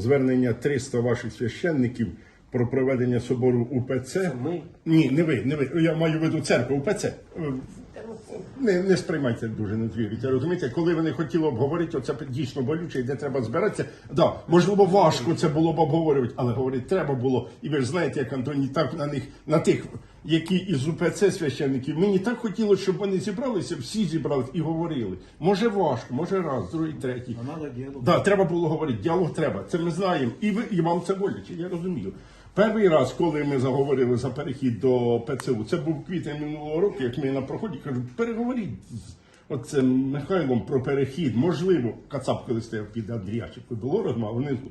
Звернення 300 ваших священників про проведення собору УПЦ. Ми Ні, не ви, не ви. Я маю в виду церкву УПЦ. Не, не сприймайте дуже не вірите. Розумієте, коли вони хотіли обговорити, оце дійсно болюче, і де треба збиратися. Да, можливо, важко це було б обговорювати, але говорити треба було. І ви ж знаєте, як Антоні, так на них, на тих, які із УПЦ священників, мені так хотілося, щоб вони зібралися, всі зібрались і говорили. Може важко, може раз, другий, третій. Да, треба було говорити, діалог треба. Це ми знаємо. І ви, і вам це боляче, я розумію. Перший раз, коли ми заговорили за перехід до ПЦУ, це був квітень минулого року, як ми на проході кажу, переговоріть з оцим Михайлом про перехід. Можливо, Кацап, коли стояв під Андріячикою, було розмова внизу.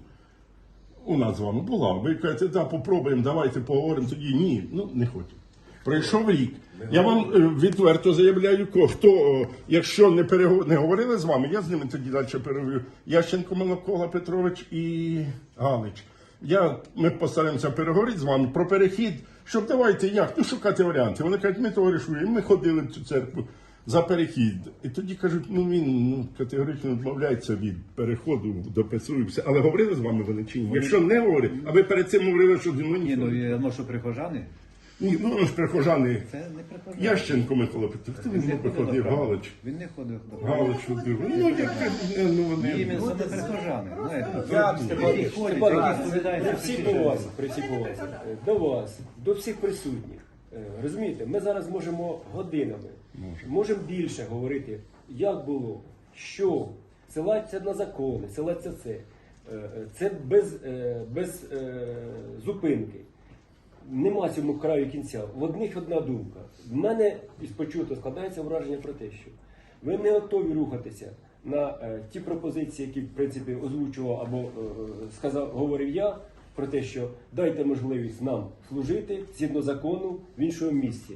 У нас з вами була. Ви кажете, да, попробуємо, давайте поговоримо. Тоді ні, ну не хочу. Пройшов рік. Я вам е, відверто заявляю, хто, е, якщо не, перего... не говорили з вами, я з ними тоді далі переговорю. Ященко Микола Петрович і Галич. Я, ми постараємося переговорити з вами про перехід, щоб давайте як, ну шукати варіанти. Вони кажуть, ми товаришуємо, ми ходили в цю церкву за перехід. І тоді кажуть, ну він ну, категорично відмовляється від переходу до ПСУ. Але говорили з вами вони чи ні? Якщо не говорять, а ви перед цим говорили, що мною Ні, ну я ношу прихожани. Ні, ну ж прихожани. Це не прихожани. Ященко Микола Петрович, хто він не мог ходив до виходив? храму. Галич. Він не ходив до Галич ходив. Ну, як ну вони. Іменно не прихожани. Знаєте, Я які ходять, які при всій повазі, при всій повазі, е, до вас, до всіх присутніх. Е, Розумієте, ми зараз можемо годинами, можемо більше говорити, як було, що, силатися на закони, силатися це. Е, е, Це без, е, без е, зупинки. Нема цьому краю кінця. В одних одна думка. В мене із почуто складається враження про те, що ви не готові рухатися на е, ті пропозиції, які в принципі озвучував або е, сказав, говорив я, про те, що дайте можливість нам служити згідно закону в іншому місці.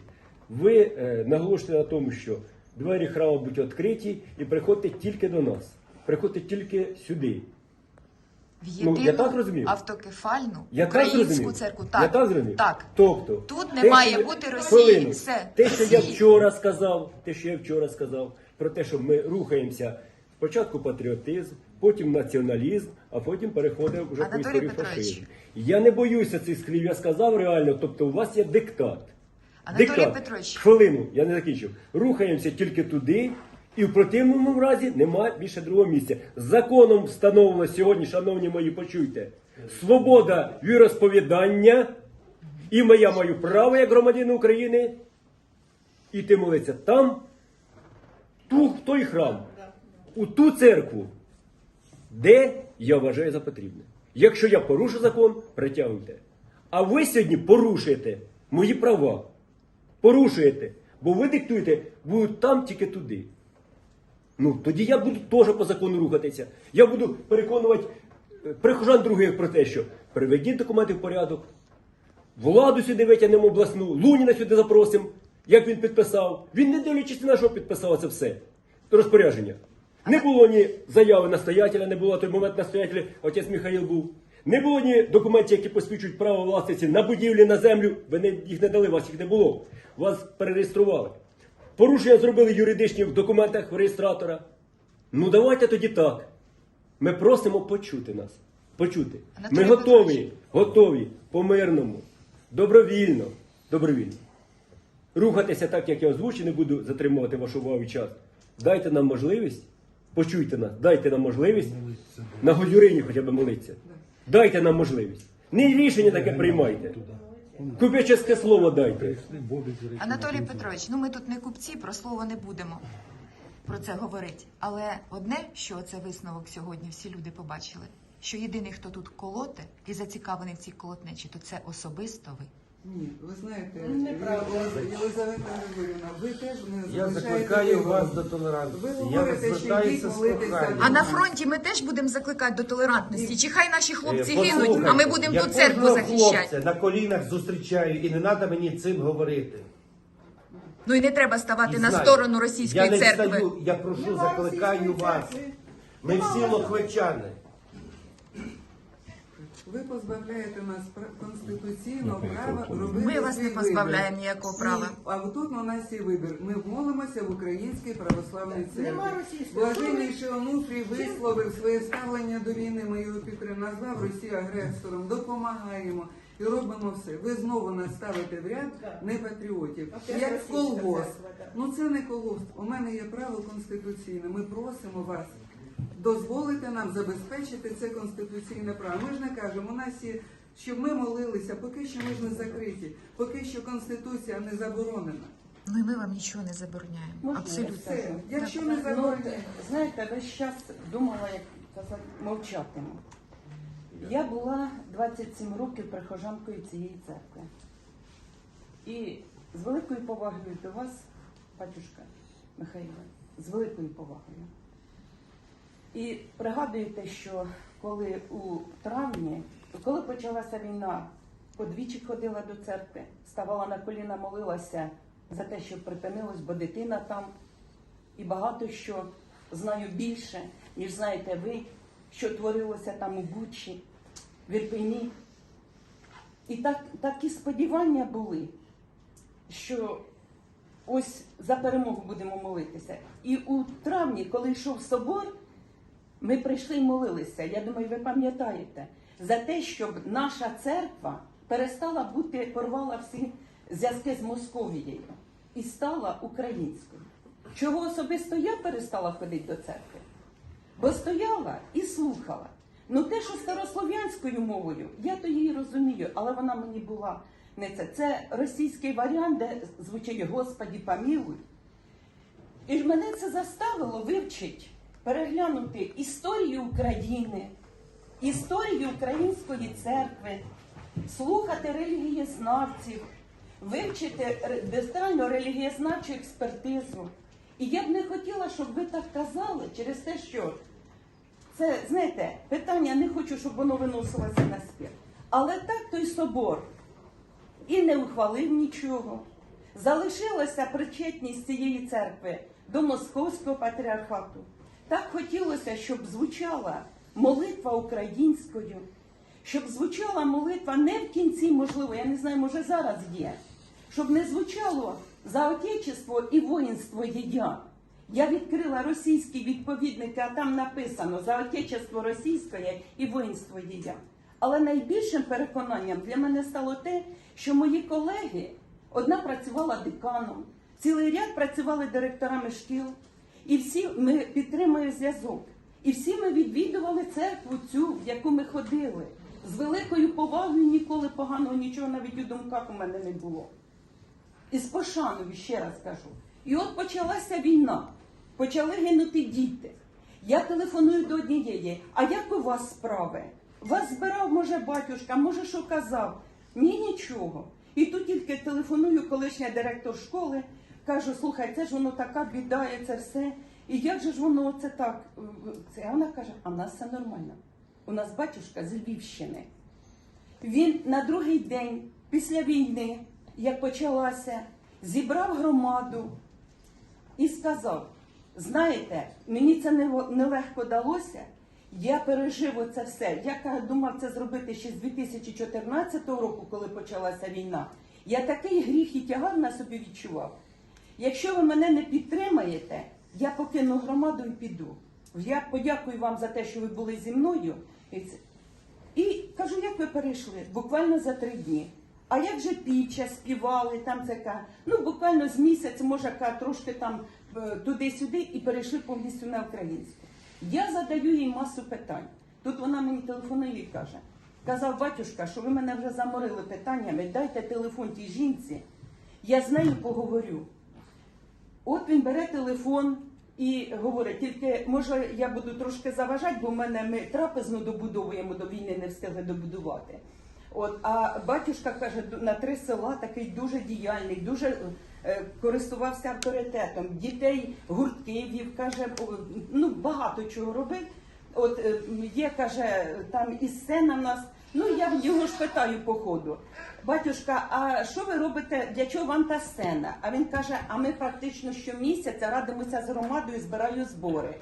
Ви е, наголошуєте на тому, що двері храму будуть відкриті і приходьте тільки до нас. Приходьте тільки сюди. В Ну, я так розумів. автокефальну Я так українську зрозумів. церкву. Я Так, так зрозумів. так. Тобто, Тут не те, має що- бути Росії. Хвилину. Все. Те, що я вчора сказав, те, що я вчора сказав, про те, що ми рухаємося спочатку патріотизм, потім націоналізм, а потім переходимо вже Анатолій історію фашизму. Я не боюся цих слів, я сказав реально, тобто у вас є диктат. Анатолій Диктат. Петрович. Хвилину, я не закінчив. Рухаємося тільки туди, і в противному разі немає більше другого місця. Законом встановлено сьогодні, шановні мої, почуйте, свобода віросповідання, і я маю право як громадянин України іти молитися там, ту, в той храм, у ту церкву, де я вважаю за потрібне. Якщо я порушу закон, притягуйте. А ви сьогодні порушуєте мої права. Порушуєте. Бо ви диктуєте, будуть там тільки туди. Ну, тоді я буду теж по закону рухатися. Я буду переконувати е, прихожан других про те, що приведіть документи в порядок, владу сюди витягнемо обласну, Луніна сюди запросимо, як він підписав. Він не дивлячись на що підписав це все. Розпорядження. Не було ні заяви настоятеля, не було той момент настоятеля, отець Михаїл був. Не було ні документів, які посвідчують право власниці на будівлі, на землю. Ви не, їх не дали, вас їх не було. Вас перереєстрували. Порушення зробили юридичні в документах в реєстратора. Ну давайте тоді так. Ми просимо почути нас. Почути. Ми готові, готові по-мирному, добровільно, добровільно. Рухатися так, як я озвучив, не буду затримувати вашу увагу і час. Дайте нам можливість, почуйте нас, дайте нам можливість на Гозюрині хоча б молитися. Дайте нам можливість. Не рішення таке приймайте. Купеческе слово дайте. Анатолій Петрович, ну ми тут не купці, про слово не будемо про це говорити. Але одне, що це висновок сьогодні, всі люди побачили, що єдиний, хто тут колоте і зацікавлений в цій колотнечі, то це особисто ви. Ні, ви знаєте, Єлизавета- Єлизавета Григорівна, ви теж не Я закликаю вас до Ви толерантності. Я говорите, що йдіть молитися. А на фронті ми теж будемо закликати до толерантності. Чи хай наші хлопці Е, гинуть, а ми будемо я ту церкву кожного захищати. хлопця на колінах зустрічаю, і не треба мені цим говорити. Ну і не треба ставати І на знаю, сторону російської я не церкви. Я прошу, закликаю вас. Ми всі лохвичани. Ви позбавляєте нас конституційного Ну, права робити Ми вас не позбавляємо ніякого права. А тут у нас є вибір. Ми молимося в Українській православній церкві. Блаженніший Онуфрій висловив своє ставлення до війни. Ми його підтримуємо, назвав Росію агресором, допомагаємо і робимо все. Ви знову нас ставите в ряд Так. непатріотів. Як колгосп. Ну це не колгосп. У мене є право конституційне. Ми просимо вас дозволити нам забезпечити це конституційне право. Ми ж не кажемо, у нас є, щоб ми молилися, поки що ми ж не закриті, поки що конституція не заборонена. Ну і ми вам нічого не забороняємо. Можна Абсолютно. Все, якщо не Ну, забороняємо. знаєте, весь час думала, як казати, мовчатиму. Я була 27 років прихожанкою цієї церкви. І з великою повагою до вас, батюшка Михайло, з великою повагою. І пригадуєте, що коли у травні, коли почалася війна, подвічі ходила до церкви, ставала на коліна, молилася за те, щоб припинилось, бо дитина там. І багато що знаю більше, ніж знаєте ви, що творилося там у Бучі, в Ірпені. І так, такі сподівання були, що ось за перемогу будемо молитися. І у травні, коли йшов собор, ми прийшли і молилися. Я думаю, ви пам'ятаєте, за те, щоб наша церква перестала бути, порвала всі зв'язки з Московією і стала українською. Чого особисто я перестала ходити до церкви? Бо стояла і слухала. Ну те, що старослов'янською мовою, я то її розумію, але вона мені була не це. Це російський варіант, де звучить Господі помилуй. І мене це заставило вивчити, переглянути історію України, історію української церкви, слухати релігієзнавців, вивчити детально релігієзнавчу експертизу. І я б не хотіла, щоб ви так казали через те, що це, знаєте, питання не хочу, щоб воно виносилося на спір. Але так той собор і не ухвалив нічого. Залишилася причетність цієї церкви до московського патріархату. Так хотілося, щоб звучала молитва українською, щоб звучала молитва не в кінці, можливо, я не знаю, може зараз є, щоб не звучало за отечество і воїнство єдя. Я відкрила російський відповідник, а там написано за отечество російське і воїнство єдя. Але найбільшим переконанням для мене стало те, що мої колеги, одна працювала деканом, цілий ряд працювали директорами шкіл, і всі ми підтримуємо зв'язок. І всі ми відвідували церкву цю, в яку ми ходили. З великою повагою ніколи поганого нічого навіть у думках у мене не було. І з пошаною, ще раз кажу. І от почалася війна, почали гинути діти. Я телефоную до однієї, а як у вас справи? Вас збирав, може, батюшка, може, що казав? Ні, нічого. І тут тільки телефоную колишня директор школи, кажу, слухай, це ж воно така біда, і це все. І як же ж воно це так? Це вона каже, а в нас все нормально. У нас батюшка з Львівщини. Він на другий день після війни, як почалася, зібрав громаду і сказав: знаєте, мені це нелегко далося. Я пережив оце все. Я думав це зробити ще з 2014 року, коли почалася війна. Я такий гріх і тягар на собі відчував. Якщо ви мене не підтримаєте, я покину громаду і піду. Я подякую вам за те, що ви були зі мною. І кажу, як ви перейшли? Буквально за три дні. А як же піча співали, там це ка- ну буквально з місяць, може, трошки там е, туди-сюди і перейшли повністю на українську. Я задаю їй масу питань. Тут вона мені телефонує і каже: казав батюшка, що ви мене вже заморили питаннями, дайте телефон тій жінці, я з нею поговорю. От він бере телефон і говорить, тільки може я буду трошки заважати, бо в мене ми трапезну добудовуємо до війни, не встигли добудувати. От, а батюшка каже, на три села такий дуже діяльний, дуже е, користувався авторитетом, дітей гуртки вів, каже, ну багато чого робив. От е, є, каже, там і сцена в нас. Ну я в його ж питаю по ходу. Батюшка, а що ви робите? Для чого вам та сцена? А він каже: а ми практично щомісяця радимося з громадою, збираю збори.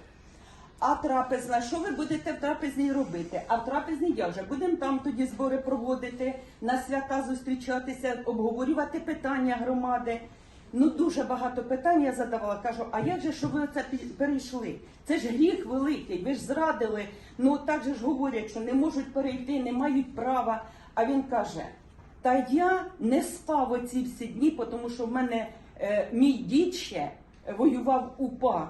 А трапезна, що ви будете в трапезній робити? А в трапезній я вже будемо там тоді збори проводити, на свята зустрічатися, обговорювати питання громади. Ну дуже багато питань я задавала. Кажу, а як же що ви оце перейшли? Це ж гріх великий, ви ж зрадили. Ну так же ж говорять, що не можуть перейти, не мають права. А він каже: Та я не спав оці всі дні, тому що в мене е, мій дід ще воював УПА.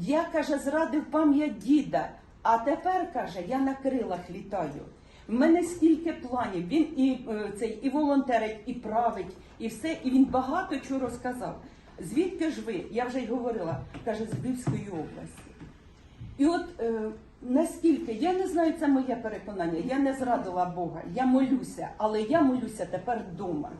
Я каже, зрадив пам'ять діда. А тепер каже, я на крилах літаю. В мене стільки планів. Він і е, цей і волонтерить, і править, і все. І він багато чого розказав. Звідки ж ви? Я вже й говорила, каже, з Львівської області. І от е, наскільки я не знаю, це моє переконання. Я не зрадила Бога, я молюся, але я молюся тепер вдома.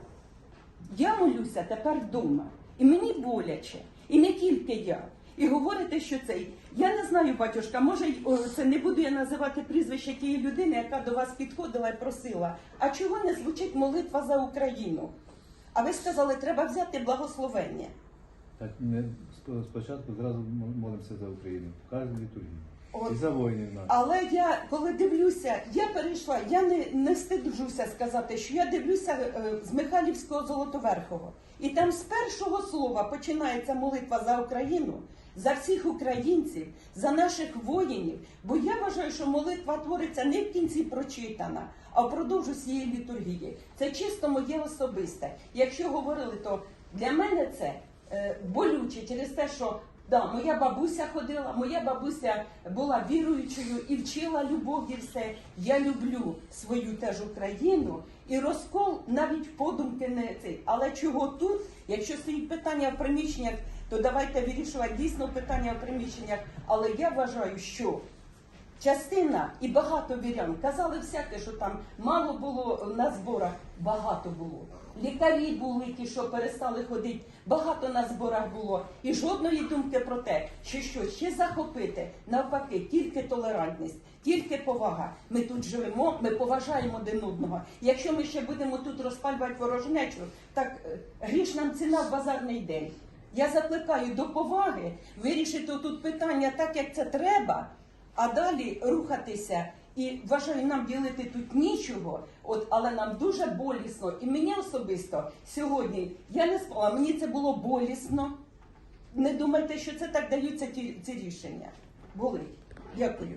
Я молюся тепер вдома. І мені боляче. І не тільки я. І говорите, що цей. Я не знаю, батюшка, може, це не буду я називати прізвище тієї людини, яка до вас підходила і просила. А чого не звучить молитва за Україну? А ви сказали, треба взяти благословення. Так, ми спочатку зразу молимося за Україну. В кожній літургії. От. І за воїнів наших. Але я коли дивлюся, я перейшла, я не, не стиджуся сказати, що я дивлюся е, з Михайлівського Золотоверхого. І там з першого слова починається молитва за Україну, за всіх українців, за наших воїнів. Бо я вважаю, що молитва твориться не в кінці прочитана, а впродовж усієї літургії. Це чисто моє особисте. Якщо говорили, то для мене це е, болюче через те, що Да, моя бабуся ходила, моя бабуся була віруючою і вчила любові все. Я люблю свою теж Україну і розкол навіть подумки не цей. Але чого тут? Якщо стоїть питання в приміщеннях, то давайте вирішувати дійсно питання в приміщеннях. Але я вважаю, що частина і багато вірян казали всяке, що там мало було на зборах, багато було. Лікарі були ті, що перестали ходити, багато на зборах було. І жодної думки про те, що що ще захопити, навпаки, тільки толерантність, тільки повага. Ми тут живемо, ми поважаємо один одного. Якщо ми ще будемо тут розпалювати ворожнечу, так е, гріш нам ціна в базарний день. Я закликаю до поваги вирішити тут питання так, як це треба, а далі рухатися. І вважаю, нам ділити тут нічого, от, але нам дуже болісно. І мені особисто сьогодні я не спала, мені це було болісно. Не думайте, що це так даються ті, ці рішення. Болить. Дякую.